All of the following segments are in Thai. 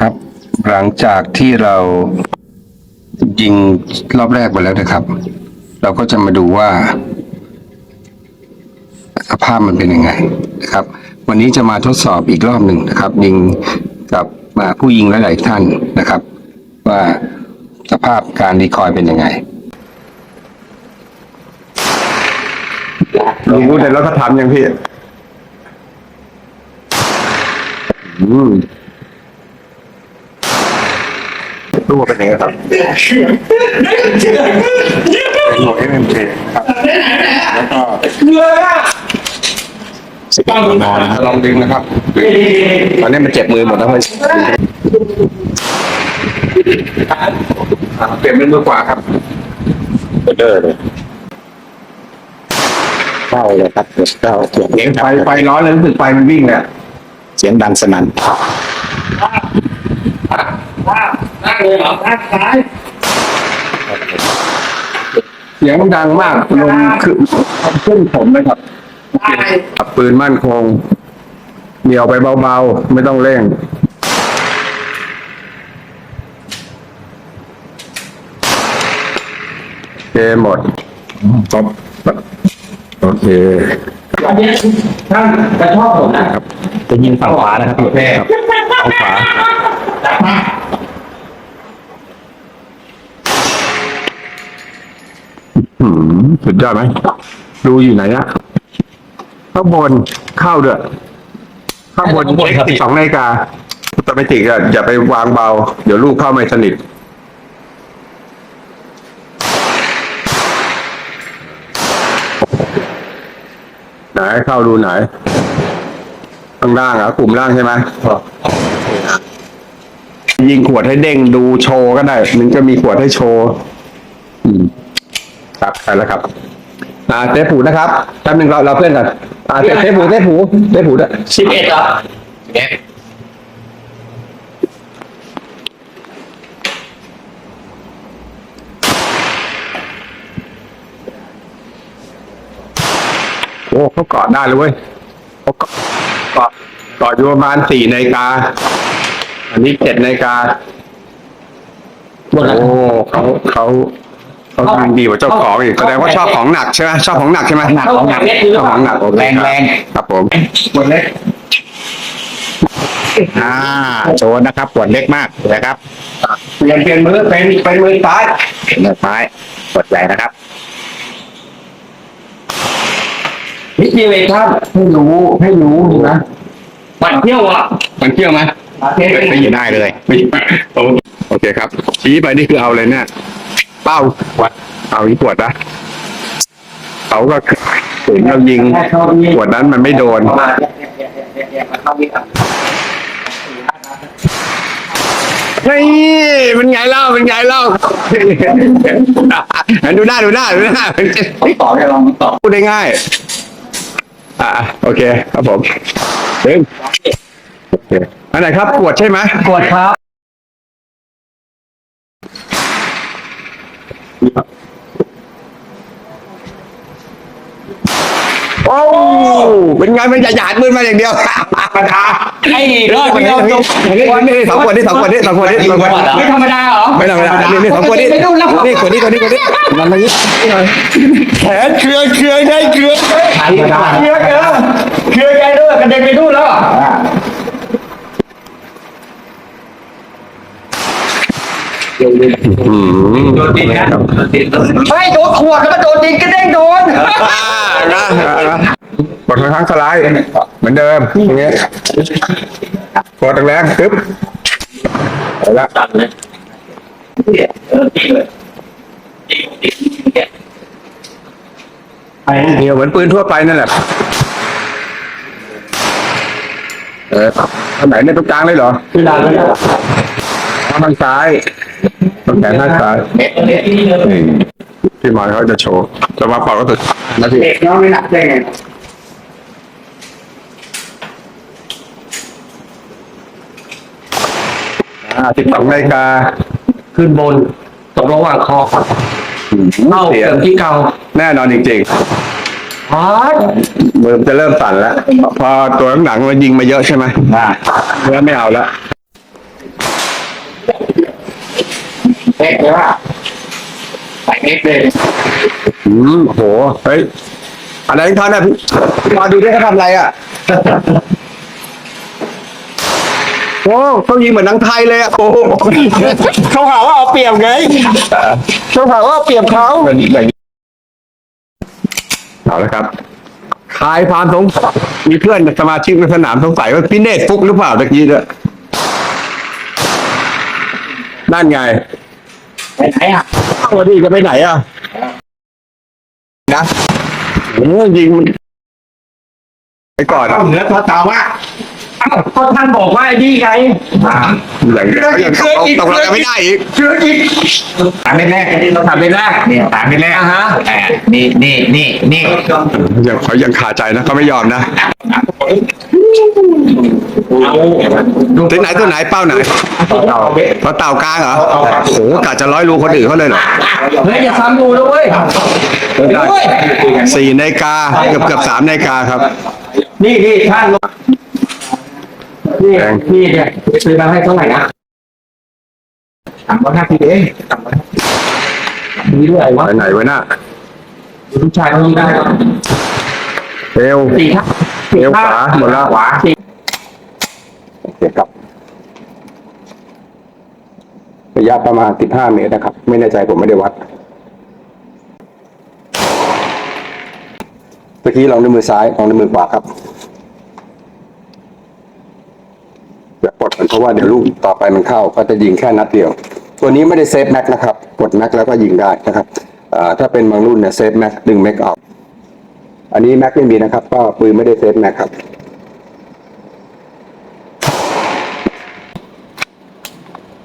ครับ หลังจากที่เรายิงรอบแรกไปแล้วนะครับ เราก็จะมาดูว่า สภาพมันเป็นยังไงนะครับ วันนี้จะมาทดสอบอีกรอบหนึ่งนะครับ ยิงกับอ่าผู้ยิงหลายๆท่านนะครับ ว่าสภาพการรีคอยล์เป็นยังไงรู้แต่เราก็ทำยังพี่ อืม ตัวเป็นครับเป็นหมวก MMK ครับ แล้วก็สิบนอนนะครับลองดึงนะครับตอนนี้มันเจ็บมือหมดแล้วมันเปลี่ยนเป็นมือขวาครับ เดอร์เลยเข้าเลยครับเข้าเสียงเลี้ยงไฟไฟร้อนเลยรู้สึกไฟมันวิ่งเลยอะเสียงดังสนั่น นั่งเลยเหรอนั่งซ้ายเสียงดังมากลมคือขึ้นผมเลยครับซ้ายขับปืนมั่นคง เหนียวไปเบาๆ ไม่ต้องเร่งโอเคหมดครบโอเคอันนี้ท่านจะชอบผมนะครับจะยิงฝั่งขวานะครับพี่ครับเอาขวา จับมา หืม สุดยอดไหมดูอยู่ไหนอะข้างบนเข้าด้วยข้างบนเช็คสิบสองนาฬิกาตอไม่ติกอะอย่าไปวางเบา เดี๋ยวลูกเข้าไม่สนิทไหนเข้าดูไหนข้างล่างเหรอะกลุ่มล่างใช่ไหมยิงขวดให้เด้งดูโชว์ก็ได้ มันจะมีขวดให้โชว์ อืม ครับไปแล้วครับ อ่าเทปผูนะครับแป๊บหนึงเราเราเพื่อนกันอ่าเทปเทปผูเทปผูเทปผูด้วยสิบเอ็ดเหรอเอ็ดโอ้เขาเกาะได้เลยเว้ยเขาเกาะเกาะเกาะอยู่ประมาณสี่นาฬิกา อันนี้เจ็ดนาฬิกา หมดแล้ว โอ้เขาเขา เขายิงดีกว่าเจ้าของอีกแสดงว่าชอบของหนักใช่ไหมชอบของหนักใช่ไหมหนักของหนักเล็กคือชอบของหนักโอเคแรงแรงครับผมหมดเล็กอ่าโชว์นะครับปวดเล็กมากนะครับเปลี่ยนเปลี่ยนมือเป็นเป็นมือซ้ายเนื้อซ้ายปวดใหญ่นะครับนิดเดียวเองครับให้รู้ให้รู้นะบันเที่ยวอะมันเที่ยวไหมเที่ยวไม่ยินได้เลยไม่โอเคครับชี้ไปนี่คือเอาเลยเนี่ย เป้าวัดเอาอีกขวดนะเขาก็ถึงเรายิงขวดนั้นมันไม่โดนนี่มาเข้าวิ่งเฮ้ยเป็นไงเล่าเป็นไงเล่าดูหน้าดูหน้าดูหน้าต่อเนี่ยลองต่อพูดได้ง่ายอ่าโอเค ครับผมถึงโอเคอันไหนครับขวดใช่ไหมกดครับ เป็นไงมันจะหยาดมือมาอย่างเดียวปัญหาไอ้รอดไม่เอาตรงนี่นี่สองขวดนี่สองขวดนี่สองขวดนี่สองขวดไม่ธรรมดาเหรอไม่ธรรมดานี่นี่สองขวดนี่นี่ขวดนี่ขวดนี่ขวดนี่มันมานี้แขนเครือเครือไงเครือขายเครือเออเครือใหญ่ด้วยกระเด็นไปนู่นแล้ว อืม โดนดินนะใช่โดนขวดแล้วก็โดนดินก็เด้งโดนอ่านะกดครั้งสไลด์เหมือนเดิมอย่างเงี้ยกดแรงๆปึ๊บไปละตัดเลยเออดีเลยเหนียวเหมือนปืนทั่วไปนั่นแหละ เอออันไหนในตรงกลางเลยเหรอคือดันเลยทางซ้าย ตรงแขนข้างซ้ายเม็ดเม็ดที่นี่เลยนี่พี่มอยเขาจะโชว์จะมาปอกก็ถึงนาทีเด็กน้องไม่หนักได้ไงอ่าสิบสองนาฬิกาขึ้นบนตกระหว่างคอเข้าเสียเติมที่เก่าแน่นอนจริงฮาร์ดๆมือมันจะเริ่มสั่นแล้ว พอตัวข้างหลังมันยิงมาเยอะใช่ไหมเนื้อไม่เอาแล้ว เอ็กเลยว่าใส่เอ็กเลยอืมโหเฮ้ยอะไรของเขาเนี่ยพี่มาดูได้เขาทำอะไรอะโอ้เขายิงเหมือนหนังไทยเลยอะโอ้เขาหาว่าเอาเปรียบไงเขาหาว่าเอาเปรียบเขาเอาละครับคลายความสงสัยมีเพื่อนสมาชิกในสนามสงสัยว่าพี่เนตฟุกหรือเปล่าตะกี้เนี่ยนั่นไง ไปไหนอะตัวนี้จะไปไหนอะนะโอ้ยิงมันไปก่อนอะเหนือตัวเต่าอะอ้าวก็ท่านบอกว่าไอ้นี่ไงอย่างเงี้ยเขายังตกตกลงกันไม่ได้อีกเชื่ออีกถามเป็นแรกเราทำเป็นแรกนี่ถามเป็นแรกอะฮะแต่นี่นี่นี่นี่ยังเขายังคาใจนะเขาไม่ยอมนะ เอาดูถึงไหนตัวไหนเป้าไหนเต่าเขาเต่ากลางเหรอโอ้โหกะจะร้อยรูคนอื่นเขาเลยเหรอเฮ้ยอย่าซ้ำดูนะเว้ยได้สี่นาฬิกาเกือบเกือบสามนาฬิกาครับ นี่นี่ท่านนี่นี่เนี่ยซื้อมาให้เท่าไหร่นะถามว่าห้าทีเองมีด้วยวะไปไหนไว้น่ะลูกชายเขายิงได้เอวสี่ท่าเอวขวาหมดแล้วขวาสี่ โอเคครับ ระยะประมาณ 15 เมตรนะครับ ไม่แน่ใจผมไม่ได้วัดเมื่อกี้ลองด้วยมือซ้ายลองด้วยมือขวาครับอย่าปลดมันเพราะว่าเดี๋ยวลูกต่อไปมันเข้า ก็จะยิงแค่นัดเดียว ตัวนี้ไม่ได้เซฟแม็กนะครับกดแม็กแล้วก็ยิงได้นะครับถ้าเป็นบางรุ่นเนี่ยเซฟแม็กดึงแม็กออก อันนี้แม็กไม่มีนะครับ ก็ปืนไม่ได้เซฟแม็กครับ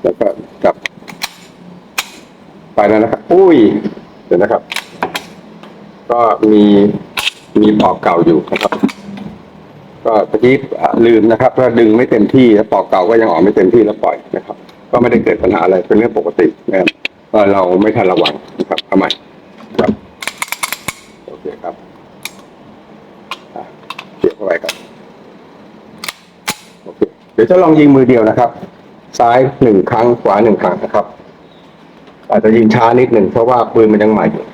แล้วก็กลับ ไปแล้วนะครับ อุ้ย เดี๋ยวนะครับ ก็มีมีปอกเก่าอยู่นะครับ ก็ตะกี้ลืมนะครับถ้าดึงไม่เต็มที่แล้วปอกเก่าก็ยังออกไม่เต็มที่แล้วปล่อยนะครับ ก็ไม่ได้เกิดปัญหาอะไรเป็นเรื่องปกตินะครับเราไม่ทันระวังนะครับทำไมครับโอเคครับเสียบเข้าไปครับโอเคเดี๋ยวจะลองยิงมือเดียวนะครับ ซ้ายหนึ่งครั้งขวาหนึ่งครั้งนะครับ อาจจะยิงช้านิดหนึ่งเพราะว่าปืนมันยังใหม่อยู่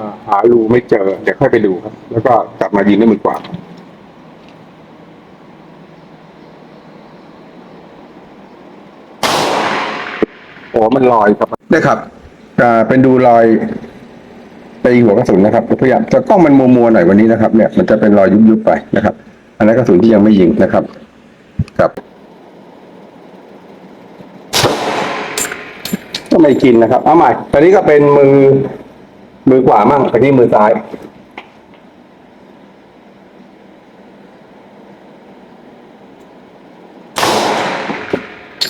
าหารูไม่เจอ เดี๋ยวค่อยไปดูครับ แล้วก็กลับมายิงด้วยมือขวาโอ้มันลอยครับนี่ครับอ่าเป็นดูรอยตีหัวกระสุนนะครับพยายามจะกล้องมันมัวมัวๆหน่อยวันนี้นะครับ เนี่ยมันจะเป็นรอยยุบๆไปนะครับ อันนั้นกระสุนที่ยังไม่ยิงนะครับครับก็ไม่กินนะครับ เอาใหม่ตอนนี้ก็เป็นมือ มือขวามั่งตอนนี้มือซ้าย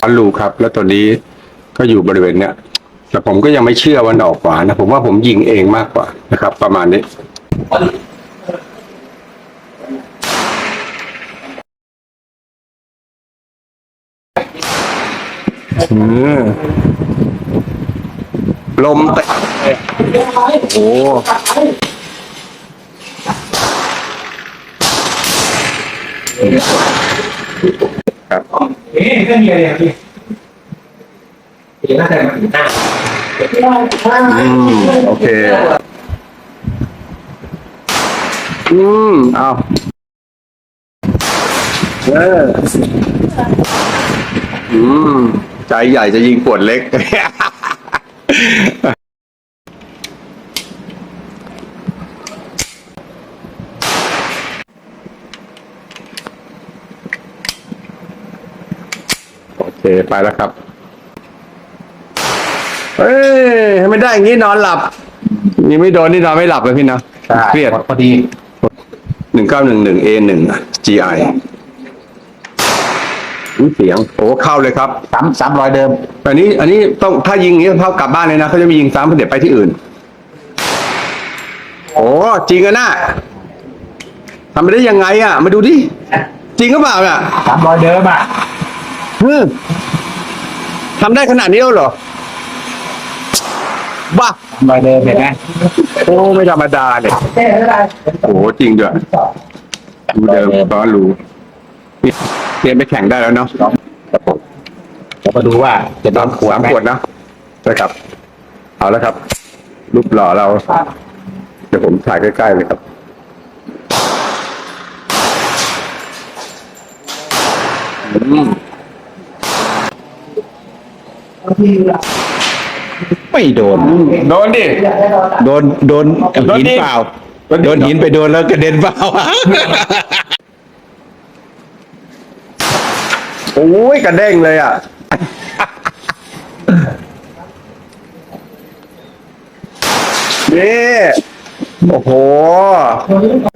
อันรูครับ แล้วตัวนี้ก็อยู่บริเวณเนี้ยแต่ผมก็ยังไม่เชื่อวันออกขวานะ ผมว่าผมยิงเองมากกว่านะครับ ประมาณนี้ อืมลมเตะโอ้ครับเอ๊ะก็มีอะไรอะพี่เดี๋ยวน่าจะมาถึงหน้าอืมโอเค อืมเอาเอออืม ใจใหญ่จะยิงปวดเล็ก โอเค ไปแล้วครับเอ้ยให้ไม่ได้อย่างนี้นอนหลับ นี่ไม่โดนนี่นอนไม่หลับเลยพี่นะเครียดพอดีหนึ่งเก้าหนึ่งหนึ่งเอหนึ่ง GI อุ๊ยเสียงโอ้เข้าเลยครับสามสามรอยเดิม อันนี้อันนี้ต้องถ้ายิงอย่างนี้เท่ากลับบ้านเลยนะเขาจะไมียิงซ้ำเพื่อเดี๋ยวไปที่อื่น โอ้จริงอะน่ะทำไปได้ยังไงอะ มาดูดิ จริงก็เปล่าอะสามรอยเดิมอะฮึทำได้ขนาดนี้แล้วเหรอบ้าสามรอยเดิมเห็นไหมโอ้ไม่ธรรมดาเนี่ยโอ้จริงด้วยดูเดิมก็รู้ เตรียมไปแข่งได้แล้วเนาะครับผมเรามาดูว่าจะโดนขวดสามไหมขวดเนาะนะครับ เอาแล้วครับ รูปหล่อเรา เดี๋ยวผมถ่ายใกล้ๆเลยครับ ไม่โดน โดนดิ โดนโดนโดนหินดิ เปล่า โดนดิโดนหินไปโดนแล้วกระเด็นเปล่า อ้ยกระเด้งเลยอะ นี่โอ้โห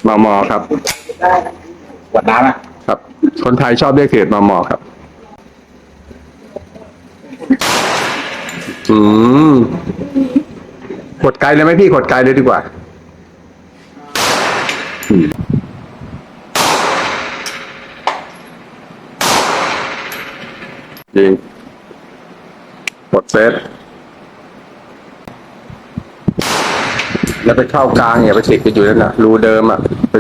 มามอครับขวดน้ำอะครับ คนไทยชอบเรียกเขตมามอครับ อืมกดไกลเลยไหมพี่กดไกลเลยดีกว่าอืมยิงก ดเซตแล้วไปเข้ากลางอย่าไปติดกันอยู่นั่นนะรูเดิมอะไป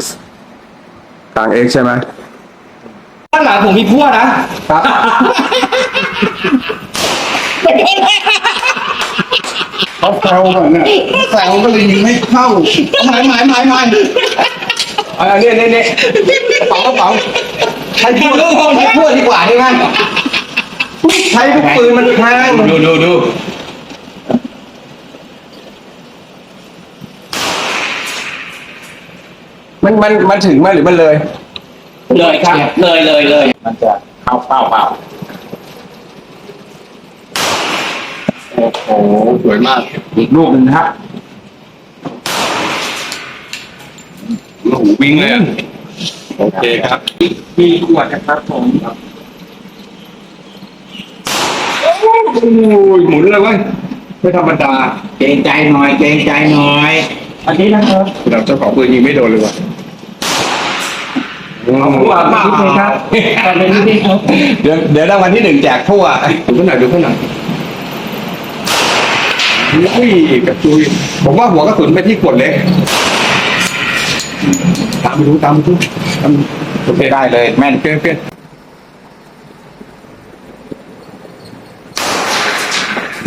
กลางเอ็กใช่ไหมข้างหลังผมมีพวกนะครับเขาแซวก่อนเนี่ยแซวก็เลยยิงไม่เข้าหมายหมายหมายหมายเอาเอาเนี่ยเนี่ยเนี่ยกระเป๋ากระเป๋าใช้พวกใช้พวกดีกว่านี่งั้น ใช้พวกปืนมันแพงดูดูดูมันมันมันถึงไหมหรือมันเลย เลยครับ เลยเลยเลย มันจะเข้าเป้าเปล่าโอ้โหสวยมาก อีกลูกหนึ่งนะครับโอ้โหวิ่งเลยอะโอเคครับ มีขวดนะครับผม โอ้ ยหมุนเลยเว้ยไม่ธรรมดาเกรงใจหน่อยเกรงใจหน่อยอันนี้นะครับเราเจ้าของปืนยิงไม่โดนเลยว่ะเอาพวกมาเลยครับตอนนี้ครับเดี๋ยวเดี๋ยวรางวัลที่หนึ่งแจกทั่วดูขึ้นหน่อยดูขึ้นหน่อยอุ้ยกระจุยผมว่าหัวกระสุนไปที่ขวดเล็กตามไปดูตามไปดูตามโอเคได้เลยแม่นเปลี่ยนเปลี่ยนอื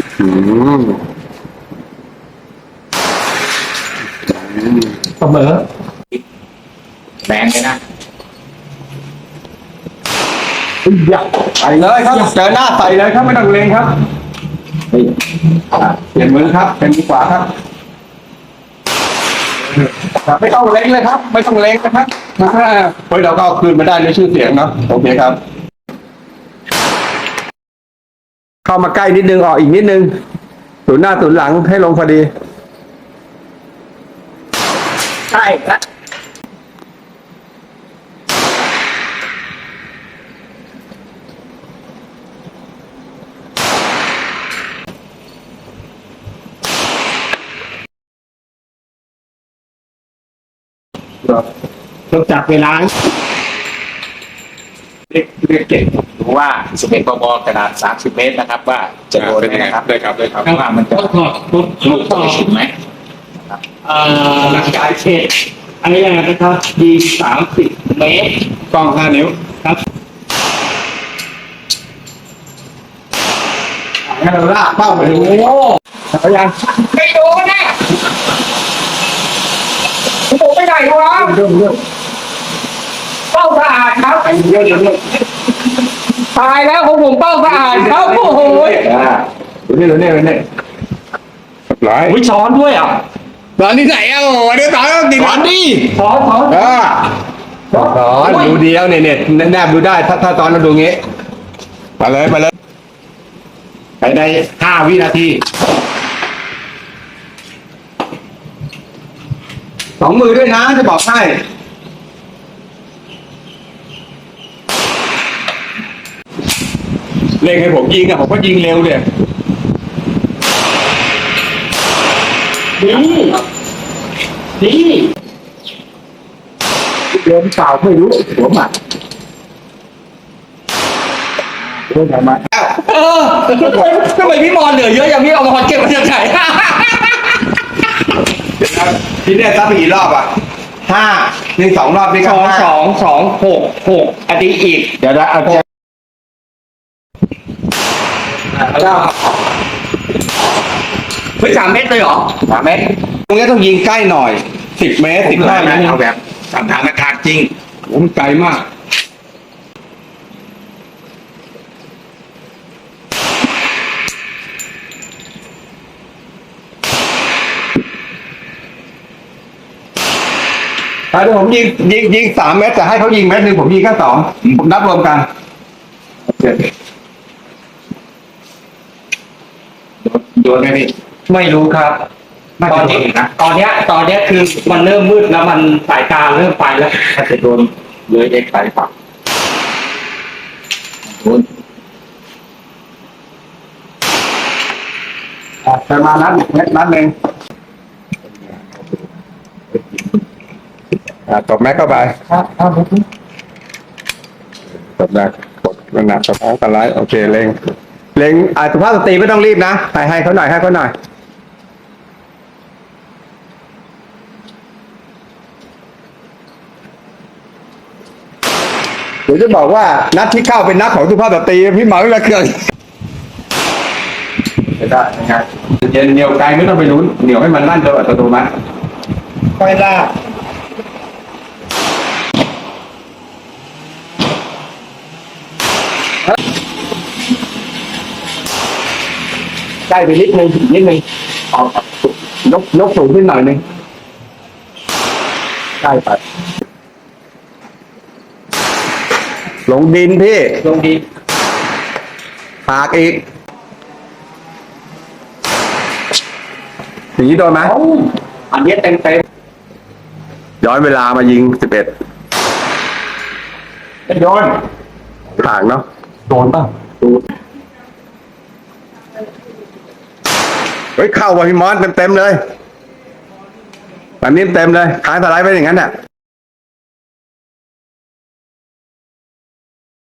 ม เสมอแรงเลยนะไปเลยครับ เจอหน้าใส่เลยครับไม่ต้องเลงครับเปลี่ยนมือครับ เป็นมือขวาครับครับไม่ต้องเล็งเลยครับ ไม่ต้องเล็งนะครับอ่าเฮ้ยเราก็เอาคืนมาได้ด้วยชื่อเสียงเนาะโอเคครับ เข้ามาใกล้นิดนึงออกอีกนิดนึงศูนย์หน้าศูนย์หลังให้ลงพอดี ใช่ครับต้องจับเวลา เรียกเรียกเก่งดูว่า11กมขนาด30เมตรนะครับ ว่าจะโดนไหมนะครับได้ครับได้ครับว่างหลังมันจะต้องถอดลูกจะถึงไหมเอ่อหลัการเขตอันนี้นะครับดีสามสิบเมตรกล้องห้านิ้วครับงั้นเราลากเป้าไปดูโอ้พยายามไม่โดนนะโดนไม่ได้หรอเรื่องเรื่อง เป้าสะอาดครับเรื่องเรื่องตายแล้วของผมเป้าสะอาดครับโอ้โหดูนี่ดูนี่ดูนี่ร้อยวิช้อนด้วยอะตอนที่ไหนอะโอ้โหเดี๋ยวตอนกินวันดิช้อนช้อนเออสอนดูดีแล้วเนี่ยเนี่ยแนบดูได้ถ้าถ้าตอนเราดูงี้มาเลยมาเลยภายในห้าวินาทีสองมือด้วยนะจะบอกให้ เล่งให้ผมยิงอะผมก็ยิงเร็วเนี่ยนี่นี่เดินเปล่าไม่รู้หัวหมัดเดินออกมาเออทำไมพี่มอนเหลือเยอะอย่างนี้เอามาเก็บมาจากไหนทีเนี้ยซัดไปกี่รอบอะห้านี่สองรอบนี่สก็องห้า สองสองหกหกอันนี้อีก เดี๋ยวนะเอาเก้าเฮ้ยสามเมตรเลยเหรอสามเมตรตรงนี้ต้องยิงใกล้หน่อยสิบเมตรสิบห้าเมตรเอาแบบสถานการณ์จริงโอ้มันไกลมาก ถ้าผมยิงยิงยิงสามเมตรแต่ให้เขายิงเมตรหนึ่งผมยิงแค่สองผมนับรวมกัน โยนไหมพี่ไม่รู้ครับน่าตอจะนโดนี้นอีกนะตอนเนี้ย ตอนเนี้ยคือมันเริ่มมืดแล้วมันสายตาเริ่มไปแล้วถ้าจะโดนเลยเอ็กซ์ไปฝั่งโดนไปมานัดเม็ดนัดหนึ่งอะตบแม็กเข้าไปตบแม็กกดมันหนักสะท้อนกันไลโอเคเล็ง เล็งอ่าสุภาพสตรีไม่ต้องรีบนะให้ให้เขาหน่อยให้เขาหน่อยเดี๋ยวจะบอกว่านัดที่เข้าเป็นนัดของสุภาพสตรีพี่เหมาไม่ละเครื่องไม่ได้ยังไงเย็นเหนียวไกลไม่ต้องไปลุ้นเหนียวให้มันลั่นโดยอัตโนมัติค่อยลาก ใกล้ไปนิดนึงนิดนึงเอายกยกสูงขึ้นหน่อยนึงใกล้ไปลงดินพี่ ลงดีปากอีกอย่างนี้โดนไหมอันเนี้ยเต็มเต็มย้อนเวลามายิงสิบเอ็ดโยนห่างเนาะโดนป่ะ ฮ้ยเข้าไปพี่มอนเต็มเต็มเลยแบบนี้เต็มเลยค้ายสไลด์ไปอย่างนั้นอะ